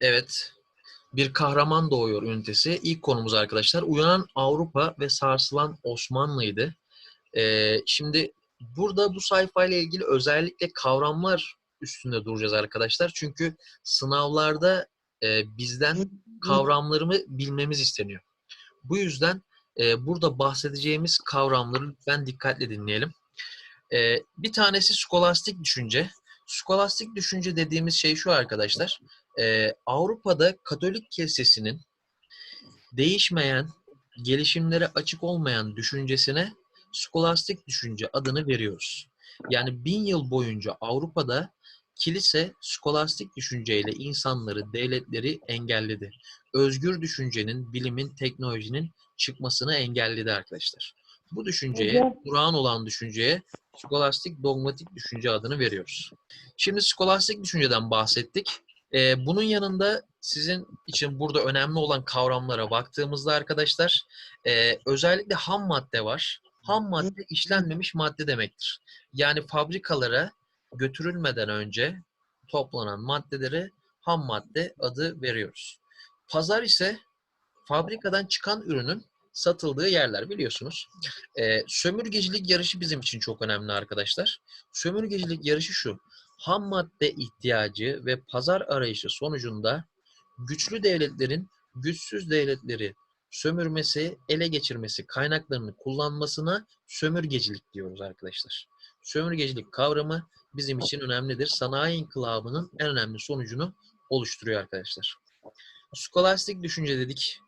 Evet. Bir kahraman doğuyor ünitesi. İlk konumuz arkadaşlar. Uyanan Avrupa ve sarsılan Osmanlı'ydı. Ee, şimdi burada bu sayfayla ilgili özellikle kavramlar üstünde duracağız arkadaşlar. Çünkü sınavlarda e, bizden kavramlarımı bilmemiz isteniyor. Bu yüzden e, burada bahsedeceğimiz kavramları lütfen dikkatle dinleyelim. E, bir tanesi skolastik düşünce. Skolastik düşünce dediğimiz şey şu arkadaşlar. E, Avrupa'da Katolik kilisesinin değişmeyen, gelişimlere açık olmayan düşüncesine skolastik düşünce adını veriyoruz. Yani bin yıl boyunca Avrupa'da kilise skolastik düşünceyle insanları, devletleri engelledi. Özgür düşüncenin, bilimin, teknolojinin çıkmasını engelledi arkadaşlar. Bu düşünceye, durağan olan düşünceye skolastik dogmatik düşünce adını veriyoruz. Şimdi skolastik düşünceden bahsettik. Ee, bunun yanında sizin için burada önemli olan kavramlara baktığımızda arkadaşlar e, özellikle ham madde var. Ham madde işlenmemiş madde demektir. Yani fabrikalara götürülmeden önce toplanan maddelere ham madde adı veriyoruz. Pazar ise fabrikadan çıkan ürünün satıldığı yerler biliyorsunuz. Ee, sömürgecilik yarışı bizim için çok önemli arkadaşlar. Sömürgecilik yarışı şu. Ham madde ihtiyacı ve pazar arayışı sonucunda güçlü devletlerin güçsüz devletleri sömürmesi, ele geçirmesi, kaynaklarını kullanmasına sömürgecilik diyoruz arkadaşlar. Sömürgecilik kavramı bizim için önemlidir. Sanayi inkılabının en önemli sonucunu oluşturuyor arkadaşlar. Skolastik düşünce dedik.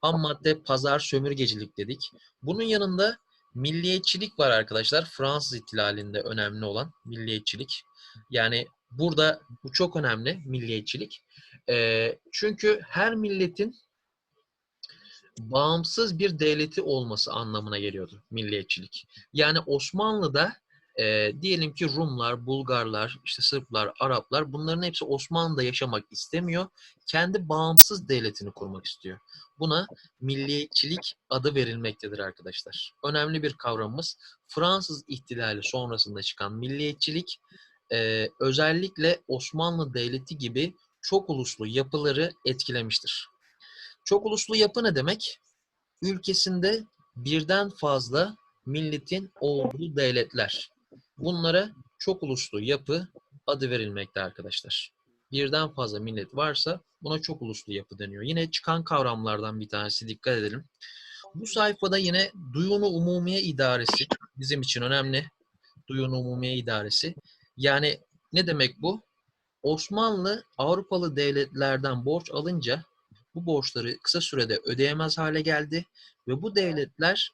Ham madde, pazar, sömürgecilik dedik. Bunun yanında milliyetçilik var arkadaşlar. Fransız ihtilalinde önemli olan milliyetçilik. Yani burada bu çok önemli milliyetçilik. Ee, çünkü her milletin bağımsız bir devleti olması anlamına geliyordu milliyetçilik. Yani Osmanlı'da e, diyelim ki Rumlar, Bulgarlar, işte Sırplar, Araplar bunların hepsi Osmanlı'da yaşamak istemiyor. Kendi bağımsız devletini kurmak istiyor. Buna milliyetçilik adı verilmektedir arkadaşlar. Önemli bir kavramımız. Fransız ihtilali sonrasında çıkan milliyetçilik e, özellikle Osmanlı Devleti gibi çok uluslu yapıları etkilemiştir. Çok uluslu yapı ne demek? Ülkesinde birden fazla milletin olduğu devletler. Bunlara çok uluslu yapı adı verilmekte arkadaşlar. Birden fazla millet varsa buna çok uluslu yapı deniyor. Yine çıkan kavramlardan bir tanesi dikkat edelim. Bu sayfada yine Duyunu Umumiye İdaresi bizim için önemli. Duyunu Umumiye İdaresi. Yani ne demek bu? Osmanlı Avrupalı devletlerden borç alınca bu borçları kısa sürede ödeyemez hale geldi ve bu devletler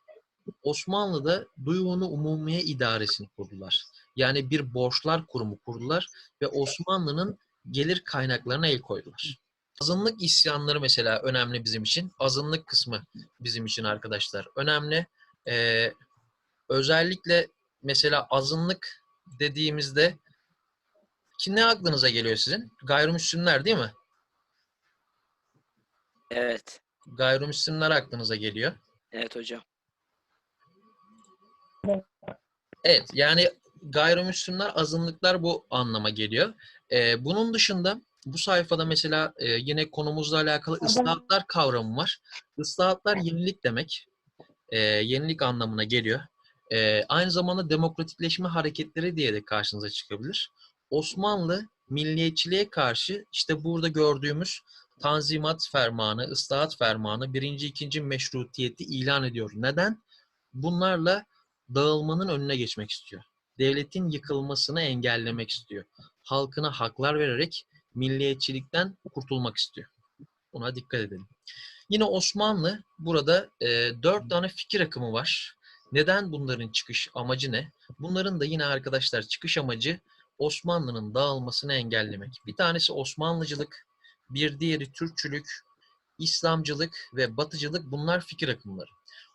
Osmanlı'da Duyunu Umumiye İdaresini kurdular. Yani bir borçlar kurumu kurdular ve Osmanlı'nın gelir kaynaklarına el koydular. Azınlık isyanları mesela önemli bizim için. Azınlık kısmı bizim için arkadaşlar önemli. Ee, özellikle mesela azınlık dediğimizde ki ne aklınıza geliyor sizin? Gayrimüslimler değil mi? Evet. Gayrimüslimler aklınıza geliyor. Evet hocam. Evet yani gayrimüslimler azınlıklar bu anlama geliyor. Ee, bunun dışında bu sayfada mesela e, yine konumuzla alakalı ıslahatlar kavramı var. Islahatlar yenilik demek. Ee, yenilik anlamına geliyor. Ee, aynı zamanda demokratikleşme hareketleri diye de karşınıza çıkabilir. Osmanlı milliyetçiliğe karşı işte burada gördüğümüz Tanzimat Fermanı, ıslahat Fermanı, birinci, ikinci meşrutiyeti ilan ediyor. Neden? Bunlarla dağılmanın önüne geçmek istiyor. Devletin yıkılmasını engellemek istiyor. Halkına haklar vererek milliyetçilikten kurtulmak istiyor. Buna dikkat edelim. Yine Osmanlı burada e, dört tane fikir akımı var. Neden bunların çıkış amacı ne? Bunların da yine arkadaşlar çıkış amacı Osmanlı'nın dağılmasını engellemek. Bir tanesi Osmanlıcılık, bir diğeri Türkçülük, İslamcılık ve Batıcılık bunlar fikir akımları.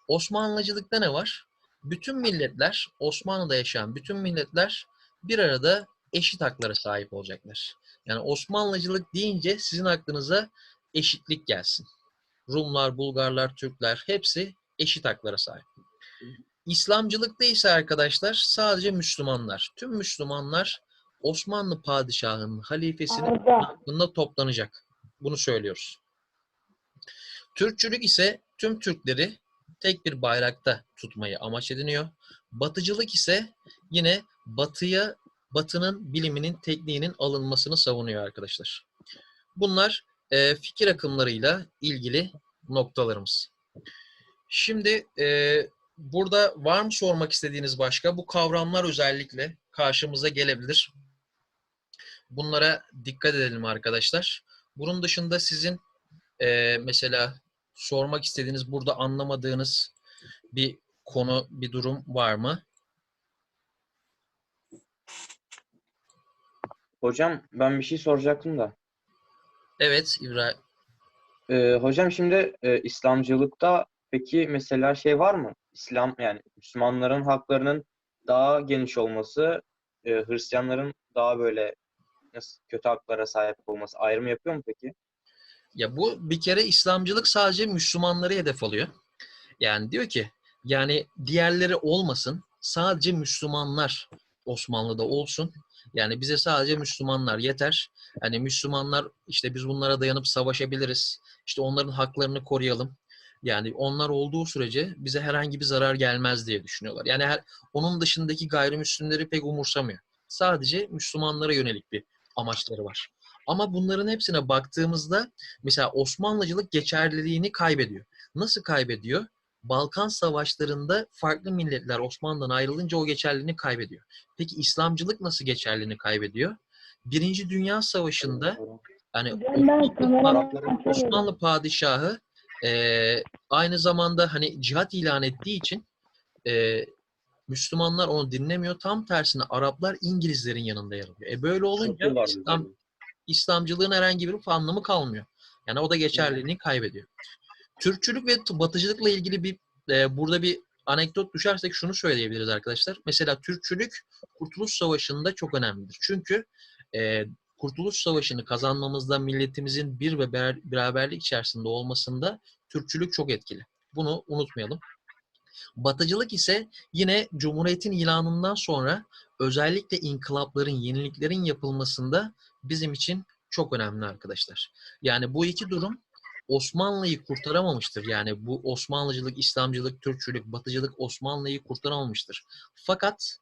Osmanlıcılıkta ne var? Bütün milletler, Osmanlı'da yaşayan bütün milletler bir arada eşit haklara sahip olacaklar. Yani Osmanlıcılık deyince sizin aklınıza eşitlik gelsin. Rumlar, Bulgarlar, Türkler hepsi eşit haklara sahip. İslamcılıkta ise arkadaşlar sadece Müslümanlar. Tüm Müslümanlar Osmanlı padişahının halifesinin hakkında toplanacak. Bunu söylüyoruz. Türkçülük ise tüm Türkleri tek bir bayrakta tutmayı amaç ediniyor. Batıcılık ise yine batıya batının biliminin tekniğinin alınmasını savunuyor arkadaşlar. Bunlar e, fikir akımlarıyla ilgili noktalarımız. Şimdi e, burada var mı sormak istediğiniz başka? Bu kavramlar özellikle karşımıza gelebilir. Bunlara dikkat edelim arkadaşlar. Bunun dışında sizin e, mesela sormak istediğiniz, burada anlamadığınız bir konu, bir durum var mı? Hocam ben bir şey soracaktım da. Evet İbrahim. Ee, hocam şimdi e, İslamcılıkta peki mesela şey var mı? İslam yani Müslümanların haklarının daha geniş olması, e, Hristiyanların daha böyle nasıl kötü haklara sahip olması ayrım yapıyor mu peki? Ya bu bir kere İslamcılık sadece Müslümanları hedef alıyor. Yani diyor ki yani diğerleri olmasın sadece Müslümanlar Osmanlı'da olsun. Yani bize sadece Müslümanlar yeter. Hani Müslümanlar işte biz bunlara dayanıp savaşabiliriz. İşte onların haklarını koruyalım. Yani onlar olduğu sürece bize herhangi bir zarar gelmez diye düşünüyorlar. Yani her, onun dışındaki gayrimüslimleri pek umursamıyor. Sadece Müslümanlara yönelik bir amaçları var. Ama bunların hepsine baktığımızda mesela Osmanlıcılık geçerliliğini kaybediyor. Nasıl kaybediyor? Balkan savaşlarında farklı milletler Osmanlı'dan ayrılınca o geçerliliğini kaybediyor. Peki İslamcılık nasıl geçerliliğini kaybediyor? Birinci Dünya Savaşı'nda hani açamıyorum. Osmanlı padişahı eee, aynı zamanda hani cihat ilan ettiği için eee, Müslümanlar onu dinlemiyor. Tam tersine Araplar İngilizlerin yanında yer alıyor. E böyle olunca İslam. İslamcılığın herhangi bir anlamı kalmıyor. Yani o da geçerliliğini kaybediyor. Türkçülük ve batıcılıkla ilgili bir e, burada bir anekdot düşersek şunu söyleyebiliriz arkadaşlar. Mesela Türkçülük Kurtuluş Savaşı'nda çok önemlidir. Çünkü e, Kurtuluş Savaşı'nı kazanmamızda milletimizin bir ve ber- beraberlik içerisinde olmasında Türkçülük çok etkili. Bunu unutmayalım. Batıcılık ise yine Cumhuriyet'in ilanından sonra özellikle inkılapların, yeniliklerin yapılmasında bizim için çok önemli arkadaşlar. Yani bu iki durum Osmanlı'yı kurtaramamıştır. Yani bu Osmanlıcılık, İslamcılık, Türkçülük, Batıcılık Osmanlı'yı kurtaramamıştır. Fakat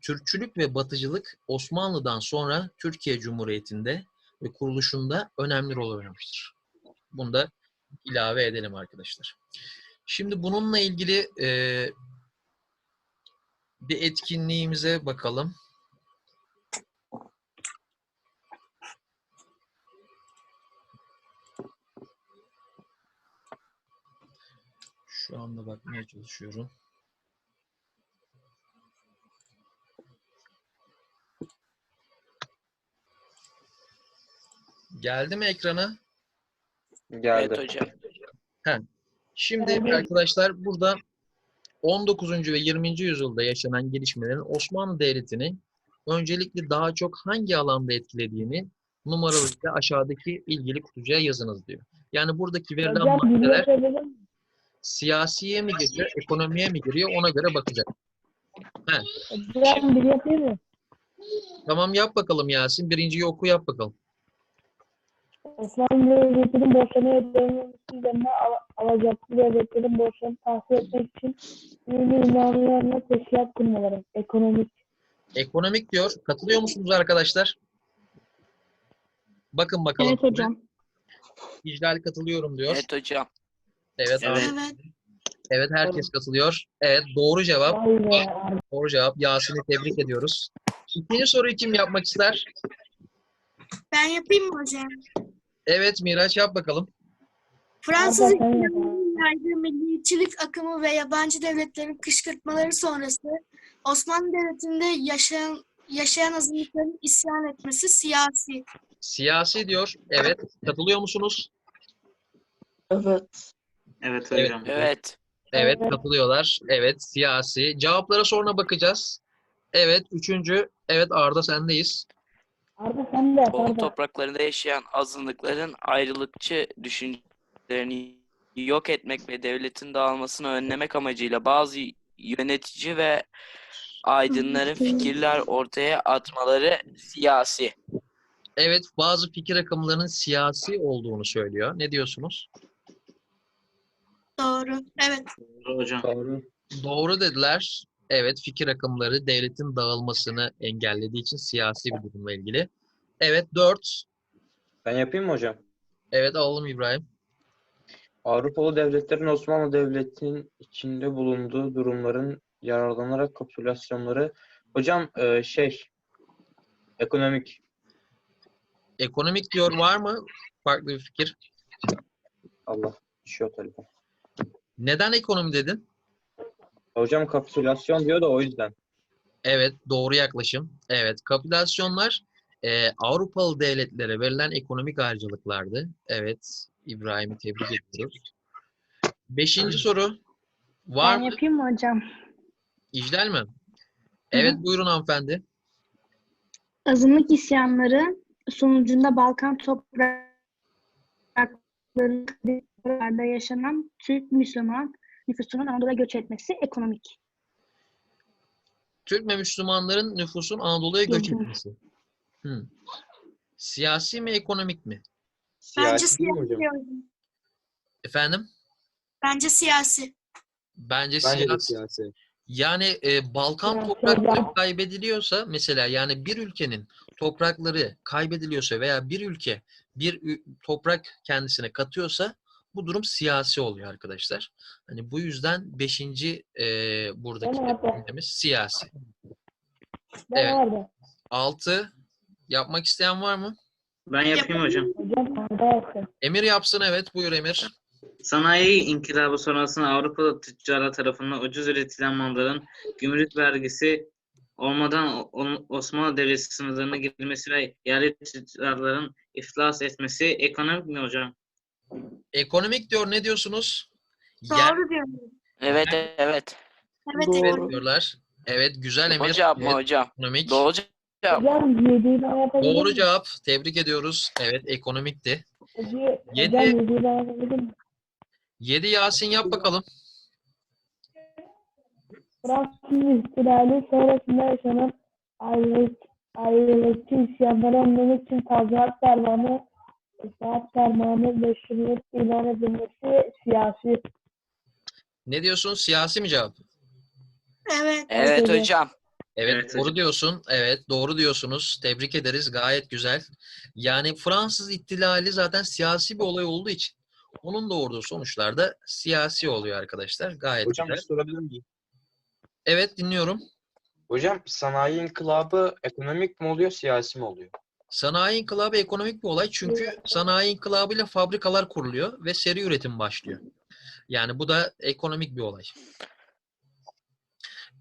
Türkçülük ve Batıcılık Osmanlı'dan sonra Türkiye Cumhuriyeti'nde ve kuruluşunda önemli rol oynamıştır. Bunu da ilave edelim arkadaşlar. Şimdi bununla ilgili eee, bir etkinliğimize bakalım. Şu anda bakmaya çalışıyorum. Geldi mi ekrana? Geldi. Evet hocam. Şimdi Evet. arkadaşlar burada 19. ve 20. yüzyılda yaşanan gelişmelerin Osmanlı Devleti'ni öncelikle daha çok hangi alanda etkilediğini numaralı aşağıdaki ilgili kutucuğa yazınız diyor. Yani buradaki verilen Hocam maddeler? Siyasiye mi giriyor, ekonomiye mi giriyor ona göre bakacak. Hocam bir yapayım mı? Tamam yap bakalım Yasin. Birinciyi oku yap bakalım. Osmanlı Devleti'nin borçlarını ödememesi üzerine al- alacaklı devletlerin borçlarını tahsil etmek için ünlü ünvanlarla teşkilat kurmaları. Ekonomik. Ekonomik diyor. Katılıyor musunuz arkadaşlar? Bakın bakalım. Evet hocam. İclal katılıyorum diyor. Evet hocam. Evet, Evet. Evet herkes katılıyor. Evet doğru cevap. Doğru cevap. Yasin'i tebrik ediyoruz. İkinci soruyu kim yapmak ister? Ben yapayım mı hocam? Evet Miraç yap bakalım. Fransız yaydığı milliyetçilik akımı ve yabancı devletlerin kışkırtmaları sonrası Osmanlı Devleti'nde yaşayan yaşayan azınlıkların isyan etmesi siyasi. Siyasi diyor. Evet. Katılıyor musunuz? Evet. Evet Evet. hocam. Evet. Evet katılıyorlar. Evet siyasi. Cevaplara sonra bakacağız. Evet. Üçüncü. Evet Arda sendeyiz. Arda sen de Doğu Arda. topraklarında yaşayan azınlıkların ayrılıkçı düşüncelerini yok etmek ve devletin dağılmasını önlemek amacıyla bazı yönetici ve aydınların fikirler ortaya atmaları siyasi. Evet, bazı fikir akımlarının siyasi olduğunu söylüyor. Ne diyorsunuz? Doğru. Evet. Hocam. Doğru. Doğru dediler. Evet, fikir akımları devletin dağılmasını engellediği için siyasi bir durumla ilgili. Evet, 4. Ben yapayım mı hocam? Evet, alalım İbrahim. Avrupalı devletlerin Osmanlı Devleti'nin içinde bulunduğu durumların yararlanarak kapitülasyonları. Hocam e, şey ekonomik Ekonomik diyor var mı? Farklı bir fikir. Allah düşüyor telefon. Neden ekonomi dedin? Hocam kapitülasyon diyor da o yüzden. Evet, doğru yaklaşım. Evet, kapitülasyonlar e, Avrupalı devletlere verilen ekonomik harcılıklardı. Evet, İbrahim'i tebrik ediyoruz. Beşinci soru. Var Ben mı? yapayım mı hocam? İclal mi? Evet, buyurun hanımefendi. Azınlık isyanları sonucunda Balkan topraklarında yaşanan Türk Müslüman nüfusunun Anadolu'ya göç etmesi ekonomik. Türk ve Müslümanların nüfusun Anadolu'ya göç etmesi. Hı. Siyasi mi, ekonomik mi? Bence Siyasi mi siyasi. Efendim? Bence siyasi. Bence Bence siyasi. siyasi. Yani e, Balkan Siyasi toprakları kaybediliyorsa mesela yani bir ülkenin toprakları kaybediliyorsa veya bir ülke bir toprak kendisine katıyorsa bu durum siyasi oluyor arkadaşlar. Hani bu yüzden beşinci e, buradaki cümlemiz siyasi. Ben Evet. orada. Altı yapmak isteyen var mı? Ben yapayım hocam. Emir yapsın evet buyur Emir. Sanayi inkılabı sonrasında Avrupalı tüccarlar tarafından ucuz üretilen malların gümrük vergisi olmadan Osmanlı Devleti sınırlarına girmesi ve yerli tüccarların iflas etmesi ekonomik mi hocam? Ekonomik diyor ne diyorsunuz? Yer Doğru diyorum. Evet evet. Evet. Doğru. diyorlar. Evet güzel Emir. Hocam mı Evet, hocam? ekonomik. Doğru cevap. Hocam Doğru cevap. Tebrik ediyoruz. Evet ekonomikti. Hocam, Yedi. hocam yediği ben yapabilir miyim? 7 Yasin yap bakalım. Fransız ihtilali sonrasında yaşanan ayrılık, ayrılıkçı isyanları önlemek için tazminat fermanı, itaat fermanı meşruiyet ilan edilmesi siyasi. Ne diyorsun? Siyasi mi cevap? Evet. Evet hocam. hocam. Evet, Evet doğru hocam. diyorsun. Evet doğru diyorsunuz. Tebrik ederiz. Gayet güzel. Yani Fransız ihtilali zaten siyasi bir olay olduğu için onun doğurduğu sonuçlar da siyasi oluyor arkadaşlar. Gayet Hocam bir güzel. sorabilir miyim? Evet dinliyorum. Hocam sanayi inkılabı ekonomik mi oluyor, siyasi mi oluyor? Sanayi inkılabı ekonomik bir olay çünkü sanayi inkılabıyla fabrikalar kuruluyor ve seri üretim başlıyor. Yani bu da ekonomik bir olay.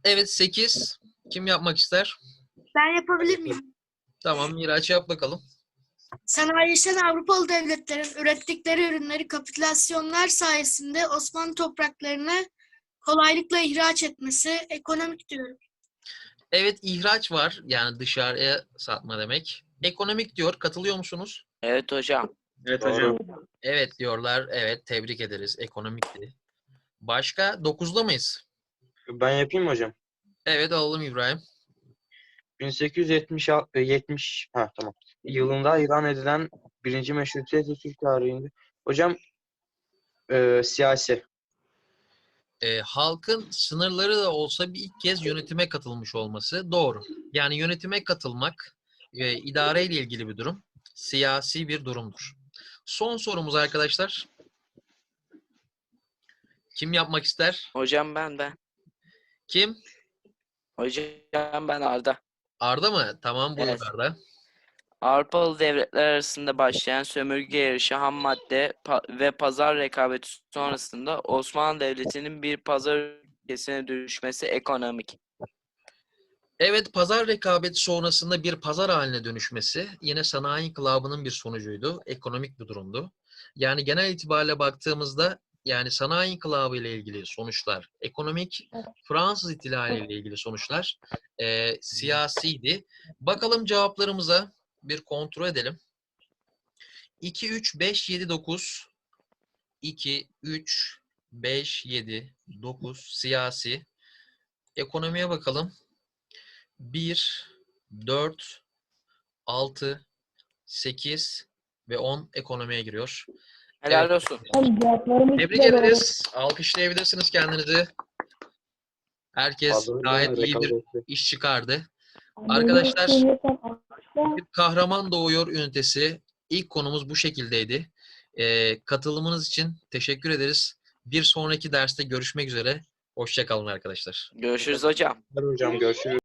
Evet 8. Kim yapmak ister? Ben yapabilir miyim? Tamam Miraç yap bakalım. Sanayileşen Avrupalı devletlerin ürettikleri ürünleri kapitülasyonlar sayesinde Osmanlı topraklarına kolaylıkla ihraç etmesi ekonomik diyorum. Evet ihraç var yani dışarıya satma demek. Ekonomik diyor. Katılıyor musunuz? Evet hocam. Evet hocam. Evet diyorlar. Evet tebrik ederiz. Ekonomikti. Başka? 9'da mıyız? Ben yapayım mı hocam? Evet alalım İbrahim. 1870 e, 70 ha tamam. Yılında ilan edilen birinci meşrutiyet Türk tarihinde. Hocam e, siyasi. Ee, halkın sınırları da olsa bir ilk kez yönetime katılmış olması doğru. Yani yönetime katılmak e, idareyle ilgili bir durum. Siyasi bir durumdur. Son sorumuz arkadaşlar. Kim yapmak ister? Hocam ben ben. Kim? Hocam ben Arda. Arda mı? Tamam buyur Evet. Arda. Avrupalı devletler arasında başlayan sömürge yarışı, ham madde pa- ve pazar rekabeti sonrasında Osmanlı Devleti'nin bir pazar ülkesine dönüşmesi ekonomik. Evet, pazar rekabeti sonrasında bir pazar haline dönüşmesi yine sanayi inkılabının bir sonucuydu. Ekonomik bir durumdu. Yani genel itibariyle baktığımızda yani sanayi inkılabı ile ilgili sonuçlar ekonomik, Fransız ihtilali ile ilgili sonuçlar eee, siyasiydi. Bakalım cevaplarımıza bir kontrol edelim. 2, 3, 5, 7, 9. 2, 3, 5, 7, 9 siyasi. Ekonomiye bakalım. 1, 4, 6, 8 ve 10 ekonomiye giriyor. Helal Evet. olsun. Tebrik ederiz. Alkışlayabilirsiniz kendinizi. Herkes gayet iyi bir iş çıkardı. Arkadaşlar- kahraman doğuyor ünitesi. İlk konumuz bu şekildeydi. Ee, katılımınız için teşekkür ederiz. Bir sonraki derste görüşmek üzere. Hoşçakalın arkadaşlar. Görüşürüz hocam. Hocam görüşürüz.